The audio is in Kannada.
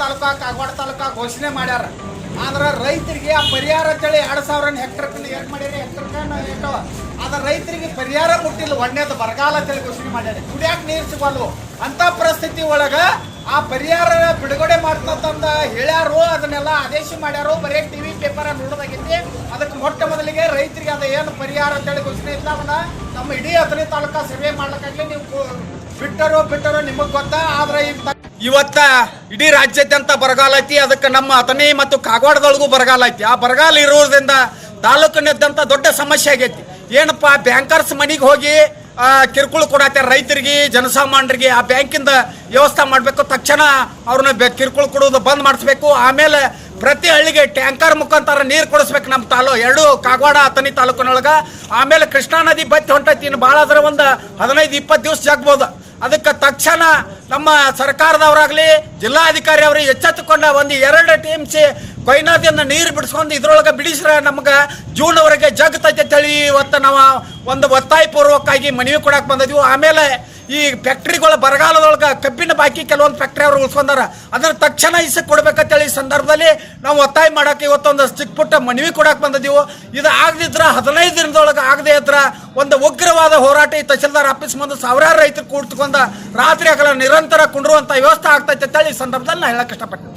ತಾಲೂಕಾ ಕಾಗವಾಡ ತಾಲೂಕಾ ಘೋಷಣೆ ಮಾಡ್ಯಾರ. ಆದ್ರೆ ರೈತರಿಗೆ ಆ ಪರಿಹಾರ ಅಂತೇಳಿ ಎರಡು ಸಾವಿರ ಹೆಕ್ಟರ್ ಎರಡು ಮಾಡ್ಯಾರ? ಹೆಕ್ಟರ್ ಎಷ್ಟವ ಆದ್ರೆ ರೈತರಿಗೆ ಪರಿಹಾರ ಮುಟ್ಟಿಲ್ಲ ಒಣ್ಣೆದು ಬರಗಾಲ ಅಂತೇಳಿ ಘೋಷಣೆ ಮಾಡ್ಯಾರ. ಕುಡಿಯಾಕ ನೀರು ಸಿಗಲ್ವು ಅಂತ ಪರಿಸ್ಥಿತಿ ಒಳಗ ಆ ಪರಿಹಾರ ಬಿಡುಗಡೆ ಮಾಡ್ತಂತ ಹೇಳ್ಯಾರೋ, ಅದನ್ನೆಲ್ಲ ಆದೇಶ ಮಾಡ್ಯಾರು, ಬರೀ ಟಿವಿ ಪೇಪರ್ ನೋಡೋದಾಗೈತಿ. ಅದಕ್ಕೆ ಮೊಟ್ಟ ಮೊದಲಿಗೆ ರೈತರಿಗೆ ಅದ ಏನು ಪರಿಹಾರ ಅಂತೇಳಿ ಘೋಷಣೆ ಇಲ್ಲ ಅವನ್ನ ನಮ್ಮ ಇಡೀ ಹತ್ತನೇ ತಾಲೂಕಾ ಸರ್ವೆ ಮಾಡ್ಲಿಕ್ಕಾಗಲಿ ನೀವು ಬಿಟ್ಟರೋ ಬಿಟ್ಟರು ನಿಮಗ್ ಗೊತ್ತಾ? ಆದ್ರೆ ಇವತ್ತ ಇಡೀ ರಾಜ್ಯಾದ್ಯಂತ ಬರಗಾಲ ಐತಿ. ಅದಕ್ಕೆ ನಮ್ಮ ಅಥಣಿ ಮತ್ತು ಕಾಗವಾಡದೊಳಗೂ ಬರಗಾಲ ಐತಿ. ಆ ಬರಗಾಲ ಇರುವುದರಿಂದ ತಾಲೂಕಿನಾದ್ಯಂತ ದೊಡ್ಡ ಸಮಸ್ಯೆ ಆಗೈತಿ. ಏನಪ್ಪಾ ಬ್ಯಾಂಕರ್ಸ್ ಮನಿಗೆ ಹೋಗಿ ಕಿರುಕುಳ ಕೊಡತ್ತೆ. ರೈತರಿಗೆ, ಜನಸಾಮಾನ್ಯರಿಗೆ ಆ ಬ್ಯಾಂಕಿಂದ ವ್ಯವಸ್ಥೆ ಮಾಡಬೇಕು. ತಕ್ಷಣ ಅವ್ರನ್ನ ಕಿರುಕುಳ ಕೊಡೋದು ಬಂದ್ ಮಾಡಿಸ್ಬೇಕು. ಆಮೇಲೆ ಪ್ರತಿ ಹಳ್ಳಿಗೆ ಟ್ಯಾಂಕರ್ ಮುಖಾಂತರ ನೀರು ಕೊಡಿಸ್ಬೇಕು ನಮ್ಮ ತಾಲೂ ಎರಡು ಕಾಗವಾಡ ಅಥಣಿ ತಾಲೂಕಿನೊಳಗ. ಆಮೇಲೆ ಕೃಷ್ಣಾ ನದಿ ಬತ್ತಿ ಹೊಂಟೈತಿ. ಇನ್ನು ಭಾಳ ಆದ್ರೆ ಒಂದು ಹದಿನೈದು, ಇಪ್ಪತ್ತು ದಿವಸ ಜಗ್ಬೋದು. ಅದಕ್ಕೆ ತಕ್ಷಣ ನಮ್ಮ ಸರ್ಕಾರದವರಾಗಲಿ ಜಿಲ್ಲಾಧಿಕಾರಿ ಅವರು ಎಚ್ಚೆತ್ತುಕೊಂಡ ಒಂದು ಎರಡು ಟಿ ಎಂ ಸಿ ಕೊಯ್ನಾದಿಂದ ನೀರು ಬಿಡಿಸ್ಕೊಂಡು ಇದ್ರೊಳಗೆ ಬಿಡಿಸ್ರೆ ನಮ್ಗೆ ಜೂನ್ವರೆಗೆ ಜಗ್ತೈತೆ ತಳಿ ಇವತ್ತು ನಾವು ಒಂದು ಒತ್ತಾಯ ಪೂರ್ವಕ್ಕಾಗಿ ಮನವಿ ಕೊಡಕ್ಕೆ ಬಂದಿದ್ವಿ. ಆಮೇಲೆ ಈ ಫ್ಯಾಕ್ಟ್ರಿಗಳು ಬರಗಾಲದೊಳಗೆ ಕಬ್ಬಿನ ಬಾಕಿ ಕೆಲವೊಂದು ಫ್ಯಾಕ್ಟ್ರಿ ಅವರು ಉಳಿಸ್ಕೊಂಡಾರ. ಅದನ್ನ ತಕ್ಷಣ ಇಸಕ್ ಕೊಡ್ಬೇಕಂತೇಳಿ ಸಂದರ್ಭದಲ್ಲಿ ನಾವು ಒತ್ತಾಯ ಮಾಡಕ್ಕೆ ಇವತ್ತೊಂದು ಚಿಕ್ಕ ಪುಟ್ಟ ಮನವಿ ಕೊಡಕ್ಕೆ ಬಂದಿದ್ದೀವಿ ಇದು ಆಗದಿದ್ರೆ ಹದಿನೈದು ದಿನದೊಳಗೆ ಆಗದೆ ಹತ್ರ ಒಂದು ಉಗ್ರವಾದ ಹೋರಾಟ ಈ ತಹಸೀಲ್ದಾರ್ ಆಫೀಸ್ ಮುಂದೆ ಸಾವಿರಾರು ರೈತರು ಕೂಡ್ತುಕೊಂಡ ರಾತ್ರಿ ಅಕಲ ನಿರಂತರ ಕುಂಡಿರುವಂಥ ವ್ಯವಸ್ಥೆ ಆಗ್ತೈತೆ ಅಂತೇಳಿ ಈ ಸಂದರ್ಭದಲ್ಲಿ ನಾ ಹೇಳಕ್ಕೆ ಇಷ್ಟಪಡ್ತೀನಿ.